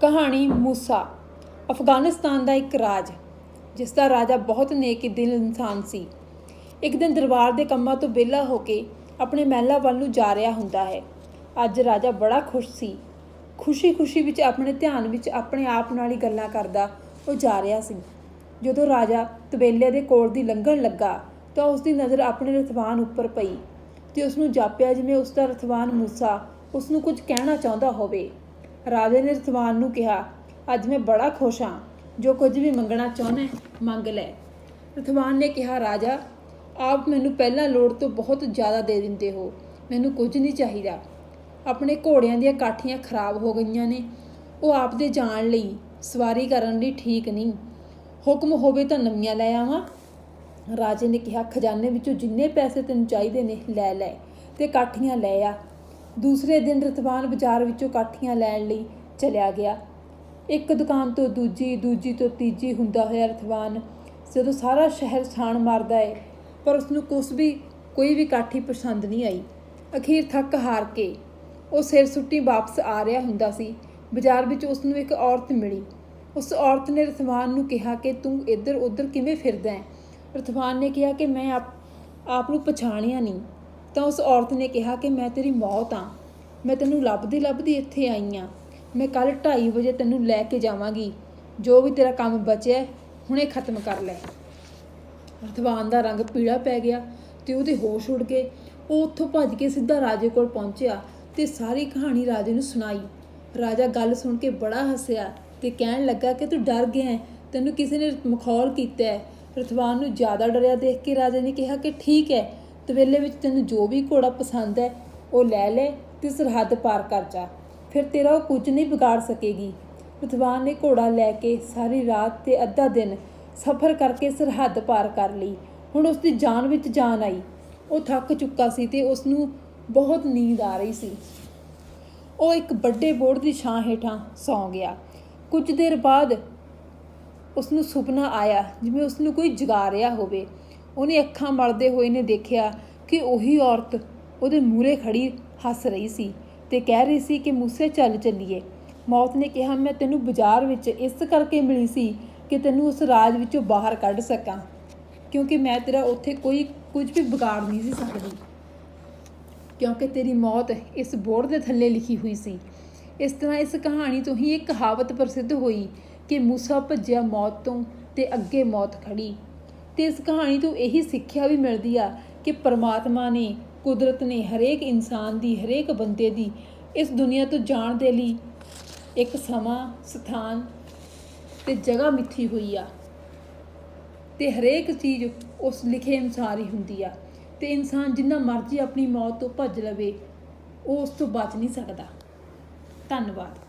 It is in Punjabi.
ਕਹਾਣੀ ਮੂਸਾ, ਅਫਗਾਨਿਸਤਾਨ ਦਾ ਇੱਕ ਰਾਜ, ਜਿਸ ਦਾ ਰਾਜਾ ਬਹੁਤ ਨੇਕ ਦਿਲ ਇਨਸਾਨ ਸੀ। ਇੱਕ ਦਿਨ ਦਰਬਾਰ ਦੇ ਕੰਮਾਂ ਤੋਂ ਵਿਹਲਾ ਹੋ ਕੇ ਆਪਣੇ ਮਹਿਲਾਂ ਵੱਲ ਨੂੰ ਜਾ ਰਿਹਾ ਹੁੰਦਾ ਹੈ। ਅੱਜ ਰਾਜਾ ਬੜਾ ਖੁਸ਼ ਸੀ। ਖੁਸ਼ੀ-ਖੁਸ਼ੀ ਵਿੱਚ ਆਪਣੇ ਧਿਆਨ ਵਿੱਚ ਆਪਣੇ ਆਪ ਨਾਲ ਹੀ ਗੱਲਾਂ ਕਰਦਾ ਉਹ ਜਾ ਰਿਹਾ ਸੀ। ਜਦੋਂ ਰਾਜਾ ਤਬੇਲੇ ਦੇ ਕੋਲ ਦੀ ਲੰਘਣ ਲੱਗਾ ਤਾਂ ਉਸ ਦੀ ਨਜ਼ਰ ਆਪਣੇ ਰਥਵਾਨ ਉੱਪਰ ਪਈ ਤੇ ਉਸ ਨੂੰ ਜਾਪਿਆ ਜਿਵੇਂ ਉਸ ਦਾ ਰਥਵਾਨ ਮੂਸਾ ਉਸ ਨੂੰ ਕੁਝ ਕਹਿਣਾ ਚਾਹੁੰਦਾ ਹੋਵੇ। ਰਾਜੇ ਨੇ ਰਥਵਾਨ ਨੂੰ ਕਿਹਾ, ਅੱਜ ਮੈਂ ਬੜਾ ਖੁਸ਼ ਹਾਂ, ਜੋ ਕੁਝ ਵੀ ਮੰਗਣਾ ਚਾਹੁੰਦਾ ਮੰਗ ਲੈ। ਰਥਵਾਨ ਨੇ ਕਿਹਾ, ਰਾਜਾ, ਆਪ ਮੈਨੂੰ ਪਹਿਲਾਂ ਲੋੜ ਤੋਂ ਬਹੁਤ ਜ਼ਿਆਦਾ ਦੇ ਦਿੰਦੇ ਹੋ, ਮੈਨੂੰ ਕੁਝ ਨਹੀਂ ਚਾਹੀਦਾ। ਆਪਣੇ ਘੋੜਿਆਂ ਦੀਆਂ ਕਾਠੀਆਂ ਖਰਾਬ ਹੋ ਗਈਆਂ ਨੇ, ਉਹ ਆਪ ਦੇ ਜਾਣ ਲਈ ਸਵਾਰੀ ਕਰਨ ਲਈ ਠੀਕ ਨਹੀਂ। ਹੁਕਮ ਹੋਵੇ ਤਾਂ ਨਵੀਆਂ ਲੈ ਆਵਾਂ। ਰਾਜੇ ਨੇ ਕਿਹਾ, ਖਜ਼ਾਨੇ ਵਿੱਚੋਂ ਜਿੰਨੇ ਪੈਸੇ ਤੈਨੂੰ ਚਾਹੀਦੇ ਨੇ, ਲੈ ਲੈ ਤੇ ਕਾਠੀਆਂ ਲੈ ਆ। ਦੂਸਰੇ ਦਿਨ ਰਤਵਾਨ ਬਾਜ਼ਾਰ ਵਿੱਚੋਂ ਕਾਠੀਆਂ ਲੈਣ ਲਈ ਚਲਿਆ ਗਿਆ। ਇੱਕ ਦੁਕਾਨ ਤੋਂ ਦੂਜੀ ਦੂਜੀ ਤੋਂ ਤੀਜੀ ਹੁੰਦਾ ਹੋਇਆ ਰਤਵਾਨ ਜਦੋਂ ਸਾਰਾ ਸ਼ਹਿਰ ਛਾਣ ਮਾਰਦਾ ਏ, ਪਰ ਉਸ ਨੂੰ ਕੁਛ ਵੀ, ਕੋਈ ਵੀ ਕਾਠੀ ਪਸੰਦ ਨਹੀਂ ਆਈ। ਅਖੀਰ ਥੱਕ ਹਾਰ ਕੇ ਉਹ ਸਿਰ ਸੁੱਟੀ ਵਾਪਸ ਆ ਰਿਹਾ ਹੁੰਦਾ ਸੀ। ਬਾਜ਼ਾਰ ਵਿੱਚ ਉਸ ਨੂੰ ਇੱਕ ਔਰਤ ਮਿਲੀ। ਉਸ ਔਰਤ ਨੇ ਰਥਵਾਨ ਨੂੰ ਕਿਹਾ ਕਿ ਤੂੰ ਇੱਧਰ ਉੱਧਰ ਕਿਵੇਂ ਫਿਰਦਾ ਹੈ ਰਥਵਾਨ ਨੇ ਕਿਹਾ ਕਿ ਮੈਂ ਆਪ ਆਪ ਨੂੰ ਪਛਾਣਿਆ ਨਹੀਂ। ਤਾਂ ਉਸ ਔਰਤ ਨੇ ਕਿਹਾ ਕਿ ਮੈਂ ਤੇਰੀ ਮੌਤ ਆ। ਮੈਂ ਤੈਨੂੰ ਲੱਭਦੀ ਲੱਭਦੀ ਇੱਥੇ ਆਈ ਆ। ਮੈਂ ਕੱਲ 2:30 ਵਜੇ ਤੈਨੂੰ ਲੈ ਕੇ ਜਾਵਾਂਗੀ। ਜੋ ਵੀ ਤੇਰਾ ਕੰਮ ਬਚਿਆ, ਹੁਣੇ ਖਤਮ ਕਰ ਲੈ। ਰਥਵਾਨ ਦਾ ਰੰਗ ਪੀਲਾ ਪੈ ਗਿਆ ਤੇ ਉਹਦੇ ਹੋਸ਼ ਉੱਡ ਗਏ ਉਹ ਉੱਥੋਂ ਭੱਜ ਕੇ ਸਿੱਧਾ ਰਾਜੇ ਕੋਲ ਪਹੁੰਚਿਆ ਤੇ ਸਾਰੀ ਕਹਾਣੀ ਰਾਜੇ ਨੂੰ ਸੁਣਾਈ। ਰਾਜਾ ਗੱਲ ਸੁਣ ਕੇ ਬੜਾ ਹੱਸਿਆ ਤੇ ਕਹਿਣ ਲੱਗਾ ਕਿ ਤੂੰ ਡਰ ਗਿਆ ਹੈ, ਤੈਨੂੰ ਕਿਸੇ ਨੇ ਮਖੌਲ ਕੀਤਾ ਹੈ। ਰਥਵਾਨ ਨੂੰ ਜ਼ਿਆਦਾ ਡਰਿਆ ਦੇਖ ਕੇ ਰਾਜੇ ਨੇ ਕਿਹਾ ਕਿ ਠੀਕ ਹੈ ਤਵੇਲੇ ਵਿੱਚ ਤੈਨੂੰ ਜੋ ਵੀ ਘੋੜਾ ਪਸੰਦ ਹੈ, ਉਹ ਲੈ ਲੈ ਤੇ ਸਰਹੱਦ ਪਾਰ ਕਰ ਜਾ। ਫਿਰ ਤੇਰਾ ਉਹ ਕੁਝ ਨਹੀਂ ਵਿਗਾੜ ਸਕੇਗੀ। ਰਥਵਾਨ ਨੇ ਘੋੜਾ ਲੈ ਕੇ ਸਾਰੀ ਰਾਤ ਤੇ ਅੱਧਾ ਦਿਨ ਸਫ਼ਰ ਕਰਕੇ ਸਰਹੱਦ ਪਾਰ ਕਰ ਲਈ। ਹੁਣ ਉਸ ਦੀ ਜਾਨ ਵਿੱਚ ਜਾਨ ਆਈ। ਉਹ ਥੱਕ ਚੁੱਕਾ ਸੀ ਤੇ ਉਸ ਨੂੰ ਬਹੁਤ ਨੀਂਦ ਆ ਰਹੀ ਸੀ। ਉਹ ਇੱਕ ਵੱਡੇ ਬੋਰਡ ਦੀ ਛਾਂ ਹੇਠਾਂ ਸੌਂ ਗਿਆ। ਕੁਝ ਦੇਰ ਬਾਅਦ ਉਸ ਨੂੰ ਸੁਪਨਾ ਆਇਆ ਜਿਵੇਂ ਉਸ ਨੂੰ ਕੋਈ ਜਗਾ ਰਿਹਾ ਹੋਵੇ। ਉਹਨੇ ਅੱਖਾਂ ਮਲਦੇ ਹੋਏ ਨੇ ਦੇਖਿਆ ਕਿ ਉਹੀ ਔਰਤ ਉਹਦੇ ਮੂਹਰੇ ਖੜੀ ਹੱਸ ਰਹੀ ਸੀ ਤੇ ਕਹਿ ਰਹੀ ਸੀ ਕਿ ਮੂਸੇ ਚੱਲ ਚੱਲੀਏ। ਮੌਤ ਨੇ ਕਿਹਾ, ਮੈਂ ਤੈਨੂੰ ਬਾਜ਼ਾਰ ਵਿੱਚ ਇਸ ਕਰਕੇ ਮਿਲੀ ਸੀ ਕਿ ਤੈਨੂੰ ਉਸ ਰਾਜ ਵਿੱਚੋਂ ਬਾਹਰ ਕੱਢ ਸਕਾਂ, ਕਿਉਂਕਿ ਮੈਂ ਤੇਰਾ ਉੱਥੇ ਕੋਈ, ਕੁਝ ਵੀ ਵਿਗਾੜ ਨਹੀਂ ਸੀ ਸਕਦੀ। ਕਿਉਂਕਿ ਤੇਰੀ ਮੌਤ ਇਸ ਬੋਰਡ ਦੇ ਥੱਲੇ ਲਿਖੀ ਹੋਈ ਸੀ। ਇਸ ਤਰ੍ਹਾਂ ਇਸ ਕਹਾਣੀ ਤੋਂ ਹੀ ਇੱਕ ਕਹਾਵਤ ਪ੍ਰਸਿੱਧ ਹੋਈ ਕਿ ਮੂਸਾ ਭੱਜਿਆ ਮੌਤ ਤੋਂ ਤੇ ਅੱਗੇ ਮੌਤ ਖੜੀ। ਤੇ ਇਸ ਕਹਾਣੀ ਤੋਂ ਇਹੀ ਸਿੱਖਿਆ ਵੀ ਮਿਲਦੀ ਆ ਕਿ ਪਰਮਾਤਮਾ ਨੇ, ਕੁਦਰਤ ਨੇ ਹਰੇਕ ਇਨਸਾਨ ਦੀ, ਹਰੇਕ ਬੰਦੇ ਦੀ ਇਸ ਦੁਨੀਆ ਤੋਂ ਜਾਣ ਦੇ ਲਈ ਇੱਕ ਸਮਾਂ, ਸਥਾਨ ਤੇ ਜਗ੍ਹਾ ਮਿੱਥੀ ਹੋਈ ਆ। ਤੇ ਹਰੇਕ ਚੀਜ਼ ਉਸ ਲਿਖੇ ਅਨੁਸਾਰ ਹੀ ਹੁੰਦੀ ਆ। ਤੇ ਇਨਸਾਨ ਜਿੰਨਾ ਮਰਜ਼ੀ ਆਪਣੀ ਮੌਤ ਤੋਂ ਭੱਜ ਲਵੇ, ਉਹ ਉਸ ਤੋਂ ਬਚ ਨਹੀਂ ਸਕਦਾ। ਧੰਨਵਾਦ।